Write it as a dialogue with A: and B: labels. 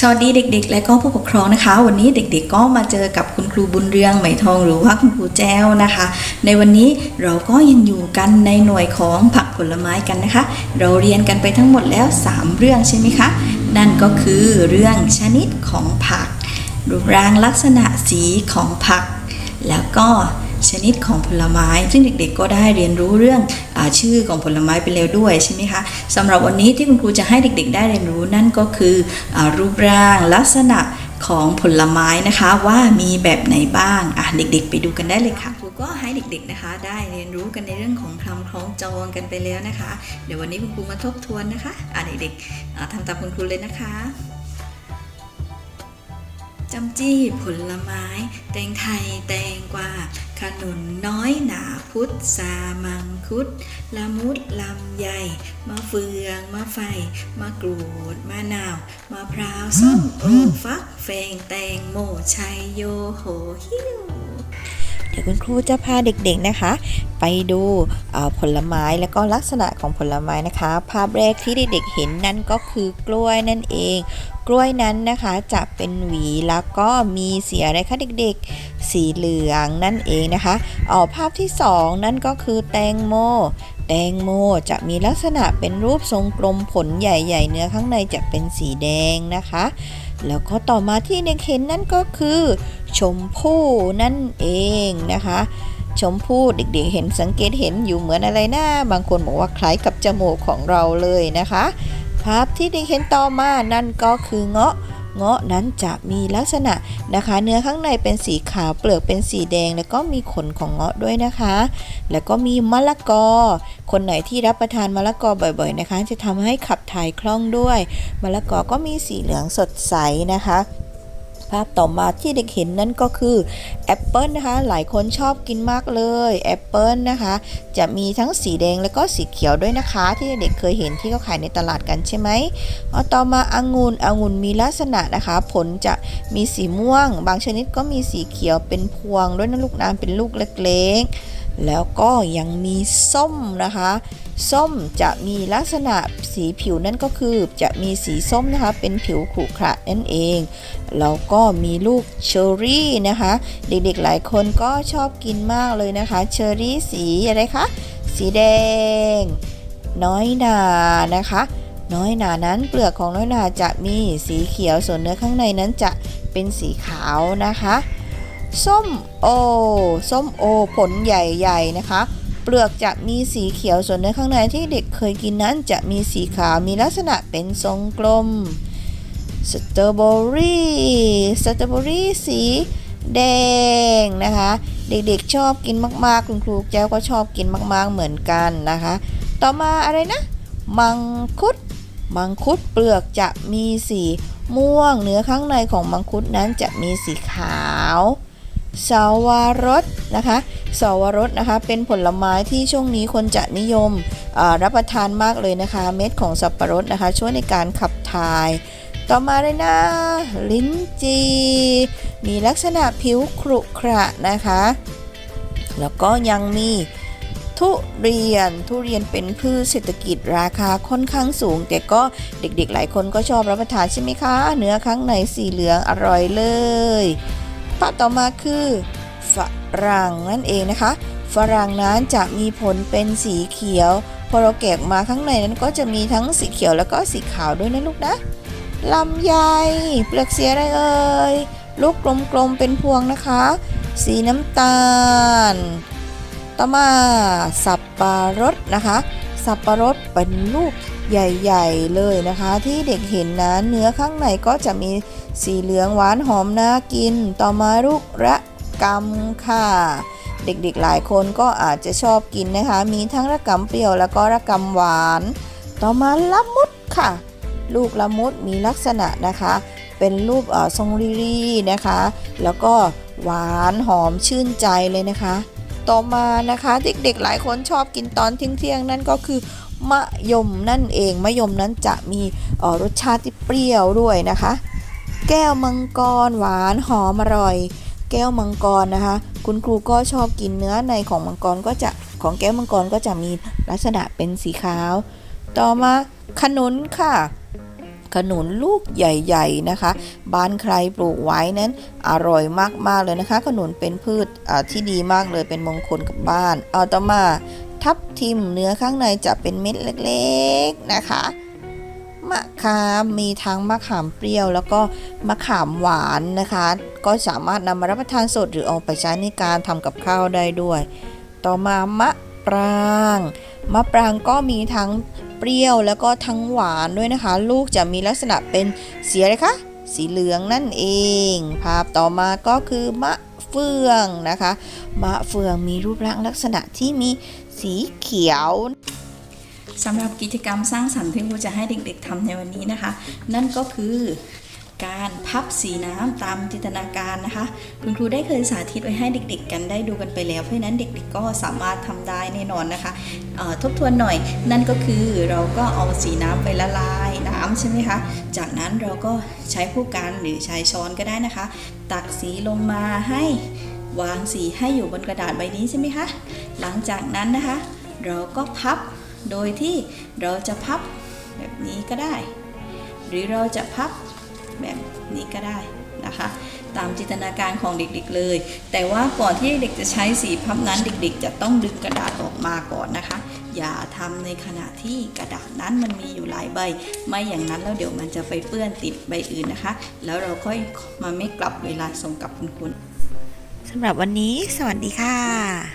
A: สวัสดีเด็ก ๆ และก็ผู้ปกครองนะคะ วันนี้เด็ก ๆ ก็มาเจอกับคุณครูบุญเรืองไหมทองหรือว่าคุณครูแจ้วนะคะ ในวันนี้เราก็ยังอยู่กันในหน่วยของผักผลไม้กันนะคะ เราเรียนกันไปทั้งหมดแล้ว 3 เรื่องใช่ไหมคะ นั่นก็คือเรื่องชนิดของผัก รูปร่างลักษณะสีของผัก แล้วก็ ชนิดของผลไม้ ซึ่งเด็กๆ ก็ได้เรียนรู้เรื่องอชื่อของผลไม้ไปแล้วด้วยใช่ไหมคะสำหรับวันนี้ที่คุณครูจะให้เด็กๆ ได้เรียนรู้นั่นก็คืออรูปร่างลักษณะของผลไม้นะคะว่ามีแบบไหนบ้างอะเด็ก ๆ ไปดูกันได้เลยค่ะครูก็ให้เด็ก ๆนะคะ ได้เรียนรู้กันในเรื่องของคำคล้องจองกันไปแล้วนะคะ เดี๋ยววันนี้คุณครูมาทบทวนนะคะอะเด็กๆทำตามคุณครูเลยนะคะจำจี้ผลไม้ แตงไทย แตงกวา ขนุนน้อยหนาพุทสามังคุด ละมุดลำไยมะเฟืองมะไฟมะกรูดมะนาวมะพร้าวส้มโอฟักแฟงแตงโมชัยโยโหฮิ้ว
B: ดี๋ยวคุณครูจะพาเด็กๆนะคะ ไปดูผลไม้แล้วก็ลักษณะของผลไม้นะคะ ภาพแรกที่เด็กๆเห็นนั่นก็คือกล้วยนั่นเอง กล้วยนั้นนะคะจะเป็นหวีแล้วก็มีสีอะไรคะเด็กๆ สีเหลืองนั่นเองนะคะเอ๋อภาพที่สองนั่นก็คือแตงโมแตงโมจะมีลักษณะเป็นรูปทรงกลมผลใหญ่ ๆ เนื้อข้างในจะเป็นสีแดงนะคะ แล้วก็ต่อมาที่เด็กเห็นนั่นก็คือ ชมพู่นั่นเองนะคะ ชมพู่เด็กๆเห็นสังเกตเห็นอยู่เหมือนอะไรนะบางคนบอกว่าคล้ายกับจมูกของเราเลยนะคะ ภาพที่เด็กเห็นต่อมานั่นก็คือเงาะ เงาะนั้นจะมีลักษณะนะคะ เนื้อข้างในเป็นสีขาวเปลือกเป็นสีแดง แล้วก็มีขนของเงาะด้วยนะคะ แล้วก็มีมะละกอ คนไหนที่รับประทานมะละกอบ่อยๆนะคะ จะทำให้ขับถ่ายคล่องด้วยมะละกอก็มีสีเหลืองสดใสนะคะ ภาพต่อมาที่เด็กเห็นนั่นก็คือแอปเปิลนะคะ หลายคนชอบกินมากเลยแอปเปิลนะคะ จะมีทั้งสีแดงแล้วก็สีเขียวด้วยนะคะ ที่เด็กเคยเห็นที่เขาขายในตลาดกันใช่ไหมเอาต่อมาองุ่นองุ่นมีลักษณะนะคะ ผลจะมีสีม่วง บางชนิดก็มีสีเขียวเป็นพวงด้วยนะลูกน้ำเป็นลูกเล็กๆ แล้วก็ยังมีส้มนะคะ ส้มจะมีลักษณะสีผิวนั่นก็คือจะมีสีส้มนะคะเป็นผิวขรุขระนั่นเอง แล้วก็มีลูกเชอร์รี่นะคะ เด็กๆหลายคนก็ชอบกินมากเลยนะคะเชอร์รี่สีอะไรคะสีแดง น้อยหนานะคะ น้อยหนานั้นเปลือกของน้อยหนาจะมีสีเขียวส่วนเนื้อข้างในนั้นจะเป็นสีขาวนะคะ ส้มโอ ส้มโอ ผลใหญ่ๆนะคะ เปลือกจะมีสีเขียวส่วนเนื้อข้างในที่เด็กเคยกินนั้นจะมีสีขาวมีลักษณะเป็นทรงกลมสตรอเบอรี่สตรอเบอรี่สีแดงนะคะ เด็กๆชอบกินมากๆ คุณครูแจ้วก็ชอบกินมากๆเหมือนกันนะคะ ต่อมาอะไรนะ มังคุด มังคุดเปลือกจะมีสีม่วง เนื้อข้างในของมังคุดนั้นจะมีสีขาว สาวรสนะคะสาวรสนะคะเป็นผลไม้ที่ช่วงนี้คนจะนิยมรับประทานมากเลยนะคะ เม็ดของสับปะรดนะคะ ช่วยในการขับถ่าย ต่อมาเลยนะ ลิ้นจี มีลักษณะผิวขรุขระนะคะ แล้วก็ยังมีทุเรียนทุเรียนเป็นพืชเศรษฐกิจราคาค่อนข้างสูง แต่ก็เด็กๆหลายคนก็ชอบรับประทานใช่ไหมคะ เนื้อข้างในสีเหลืองอร่อยเลย ภาพต่อมาคือฝรั่งนั่นเองนะคะ ฝรั่งนั้นจะมีผลเป็นสีเขียว พอเราแกะมาข้างในนั้นก็จะมีทั้งสีเขียวแล้วก็สีขาวด้วยนะลูกนะลำไยเปลือกเสียอะไรเอ่ยลูกกลมๆเป็นพวงนะคะ สีน้ำตาล ต่อมาสับปะรดนะคะ สับปะรดเป็นลูกใหญ่ๆเลยนะคะ ที่เด็กเห็นนะเนื้อข้างในก็จะมีสีเหลืองหวานหอมน่ากิน ต่อมาลูกระกำค่ะ เด็กๆหลายคนก็อาจจะชอบกินนะคะ มีทั้งระกำเปรี้ยวแล้วก็ระกำหวาน ต่อมาละมุดค่ะ ลูกละมุดมีลักษณะนะคะ เป็นรูปทรงรีรีนะคะ แล้วก็หวานหอมชื่นใจเลยนะคะ ต่อมานะคะ เด็กๆหลายคนชอบกินตอนเที่ยงๆนั่นก็คือมะยมนั่นเองมะยมนั้นจะมีออรสชาติที่เปรี้ยวด้วยนะคะ แก้วมังกรหวานหอมอร่อย แก้วมังกรนะคะ คุณครูก็ชอบกินเนื้อในของมังกรก็จะของแก้วมังกรก็จะมีลักษณะเป็นสีขาว ต่อมาขนุนค่ะ ขนุนลูกใหญ่ๆนะคะ บ้านใครปลูกไว้นั้นอร่อยมากๆเลยนะคะ ขนุนเป็นพืชที่ดีมากเลยเป็นมงคลกับบ้านเอาต่อมาทับทิมเนื้อข้างในจะเป็นเม็ดเล็กๆนะคะมะขามมีทั้งมะขามเปรี้ยว แล้วก็มะขามหวานนะคะ ก็สามารถนำมารับประทานสดหรือเอาไปใช้ในการทำกับข้าวได้ด้วย ต่อมามะปราง มะปรางก็มีทั้ง เปรี้ยวแล้วก็ทั้งหวานด้วยนะคะ ลูกจะมีลักษณะเป็นสีอะไรคะสีเหลืองนั่นเอง ภาพต่อมาก็คือมะเฟืองนะคะ มะเฟืองมีรูปร่างลักษณะที่มีสีเขียว
A: สำหรับกิจกรรมสร้างสรรค์ที่ครูจะให้เด็กๆทำในวันนี้นะคะ นั่นก็คือ การพับสีน้ำตามจินตนาการนะคะ คุณครูได้เคยสาธิตไว้ให้เด็ก ๆ กันได้ดูกันไปแล้ว เพราะฉะนั้นเด็ก ๆ ก็สามารถทำได้แน่นอนนะคะทบทวนหน่อย นั่นก็คือเราก็เอาสีน้ำไปละลายน้ำใช่ไหมคะ จากนั้นเราก็ใช้ผู้กันหรือใช้ช้อนก็ได้นะคะ ตักสีลงมาให้วางสีให้อยู่บนกระดาษใบนี้ใช่ไหมคะ หลังจากนั้นนะคะ เราก็พับโดยที่เราจะพับแบบนี้ก็ได้ หรือเราจะพับ แบบนี้ก็ได้นะคะ ตามจินตนาการของเด็กๆเลย แต่ว่าก่อนที่เด็กจะใช้สีพับนั้นเด็กๆ จะต้องดึงกระดาษออกมาก่อนนะคะ อย่าทำในขณะที่กระดาษนั้นมันมีอยู่หลายใบ ไม่อย่างนั้นแล้วเดี๋ยวมันจะไปเปื้อนติดใบอื่นนะคะ แล้วเราค่อยมาไม่กลับเวลาส่งกับคุณครู
B: สำหรับวันนี้ สวัสดีค่ะ